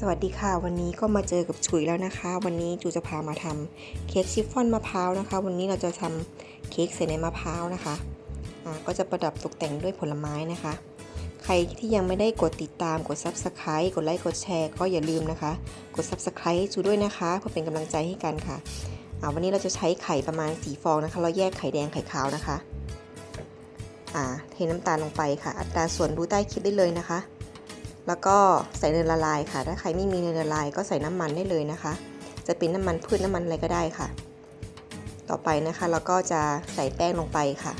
สวัสดีค่ะ วันนี้ก็มาเจอกับฉุยแล้วนะคะ วันนี้จูจะพามาทำเค้กชิฟฟ่อนมะพร้าวนะคะ วันนี้เราจะทำเค้กใส่ในมะพร้าวนะคะอ่าก็จะประดับตกแต่งด้วยผลไม้นะคะ ใครที่ยังไม่ได้กดติดตามกด Subscribe กดไลค์กดแชร์ก็อย่าลืมนะคะ กด Subscribe จูด้วยนะคะ เพื่อเป็นกำลังใจให้กันค่ะอ่าวันนี้เราจะใช้ไข่ประมาณ4ฟองนะคะ เราแยกไข่แดงไข่ขาวนะคะอ่าเทน้ำตาลลงไปค่ะ อัตราส่วนดูใต้คลิปได้เลยนะคะ แล้วก็ใส่เนยละลายค่ะ ถ้าใครไม่มีเนยละลายก็ใส่น้ำมันได้เลยนะคะ จะเป็นน้ำมันพืชน้ำมันอะไรก็ได้ค่ะ ต่อไปนะคะเราก็จะใส่แป้งลงไปค่ะ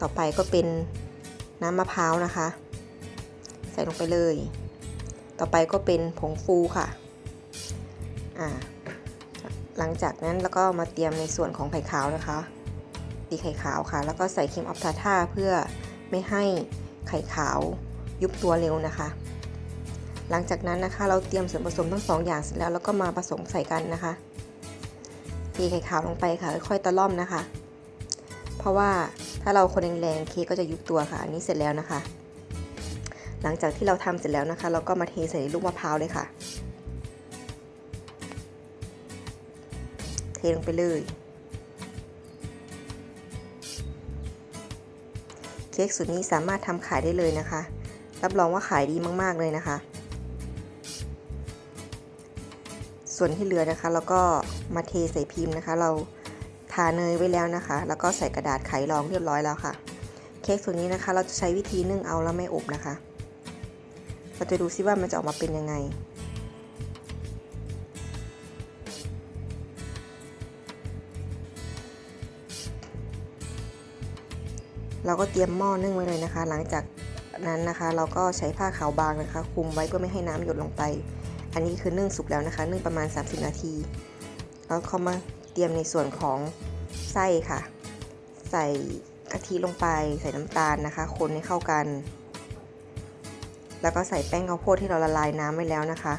ต่อไปก็เป็นน้ำมะพร้าวนะคะ ใส่ลงไปเลย ต่อไปก็เป็นผงฟูค่ะอ่าหลังจากนั้นแล้วก็มาเตรียมในส่วนของไข่ขาวนะคะตีไข่ขาวค่ะ แล้วก็ใส่ครีมออฟทาท่าเพื่อไม่ให้ไข่ขาว ยุบตัวเร็วนะคะ หลังจากนั้นนะคะ เราเตรียมส่วนผสมทั้งสองอย่างเสร็จแล้วแล้วก็มาผสมใส่กันนะคะเทไข่ขาวลงไปค่ะ ค่อยๆตะล่อมนะคะ เพราะว่าถ้าเราคนแรงๆเค้กก็จะยุบตัวค่ะ อันนี้เสร็จแล้วนะคะ หลังจากที่เราทำเสร็จแล้วนะคะ เราก็มาเทใส่ลูกมะพร้าวเลยค่ะ เทลงไปเลยเค้กสูตรนี้สามารถทำขายได้เลยนะคะ รับรองว่าขายดีมาก ๆ เลยนะคะ ส่วนที่เหลือนะคะเราก็มาเทใส่พิมพ์นะคะ เราทาเนยไว้แล้วนะคะ แล้วก็ใส่กระดาษไขรองเรียบร้อยแล้วค่ะ เค้กสูตรนี้นะคะ เราจะใช้วิธีนึ่งเอาแล้วไม่อบนะคะ เราจะดูซิว่ามันจะออกมาเป็นยังไงเราก็เตรียมหม้อนึ่งไว้เลยนะคะ หลังจาก นั้นนะคะ เราก็ใช้ผ้าขาวบางนะคะคลุมไว้เพื่อไม่ให้น้ำหยดลงไป อันนี้คือนึ่งสุกแล้วนะคะ นึ่งประมาณ 30 นาทีแล้วเขามาเตรียมในส่วนของไส้ค่ะ ใส่กะทิลงไป ใส่น้ำตาลนะคะ คนให้เข้ากัน แล้วก็ใส่แป้งข้าวโพดที่เราละลายน้ำไว้แล้วนะคะ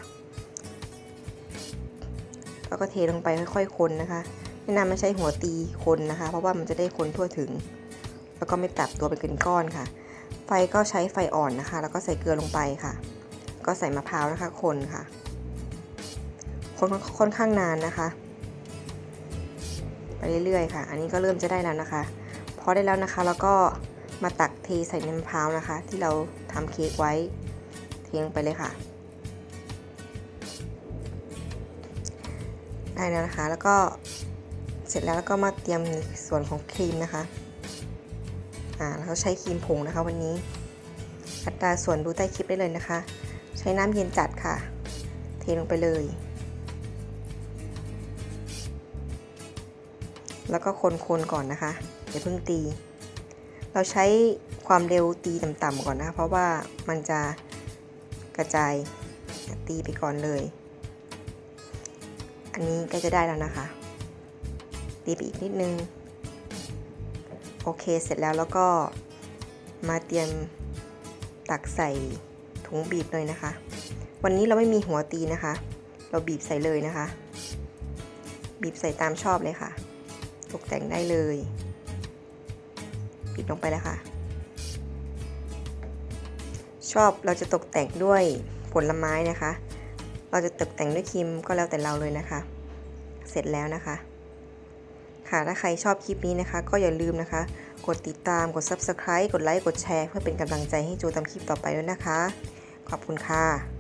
แล้วก็เทลงไปค่อยๆคนนะคะแนะนำไม่ใช้หัวตีคนนะคะ เพราะว่ามันจะได้คนทั่วถึง แล้วก็ไม่ตับตัวเป็นก้อนค่ะ ไฟก็ใช้ไฟอ่อนนะคะ แล้วก็ใส่เกลือลงไปค่ะ ก็ใส่มะพร้าวนะคะ คนค่ะ คนค่อนข้างนานนะคะ ไปเรื่อยๆค่ะ อันนี้ก็เริ่มจะได้แล้วนะคะ พอได้แล้วนะคะ แล้วก็มาตักเทใส่ในมะพร้าวนะคะ ที่เราทำเค้กไว้เทลงไปเลยค่ะ ได้แล้วนะคะ แล้วก็เสร็จแล้วแล้วก็มาเตรียมส่วนของครีมนะคะ อ่าเราใช้ครีมผงนะคะวันนี้ อัตราส่วนดูใต้คลิปได้เลยนะคะ ใช้น้ำเย็นจัดค่ะ เทลงไปเลย แล้วก็คนๆก่อนนะคะอย่าเพิ่งตี เราใช้ความเร็วตีต่ำๆก่อนนะคะเพราะว่ามันจะกระจายตีไปก่อนเลย อันนี้ก็จะได้แล้วนะคะ ตีไปอีกนิดนึง โอเคเสร็จแล้วแล้วก็มาเตรียมตักใส่ถุงบีบเลยนะคะ วันนี้เราไม่มีหัวตีนะคะ เราบีบใส่เลยนะคะ บีบใส่ตามชอบเลยค่ะ ตกแต่งได้เลยปิดลงไปแล้วค่ะ ชอบเราจะตกแต่งด้วยผลไม้นะคะ เราจะตกแต่งด้วยครีมก็แล้วแต่เราเลยนะคะ เสร็จแล้วนะคะ ค่ะถ้าใครชอบคลิปนี้นะคะ ก็อย่าลืมนะคะ กดติดตามกด Subscribe กดไลค์กดแชร์ เพื่อเป็นกำลังใจให้จูทำคลิปต่อไปด้วยนะคะ ขอบคุณค่ะ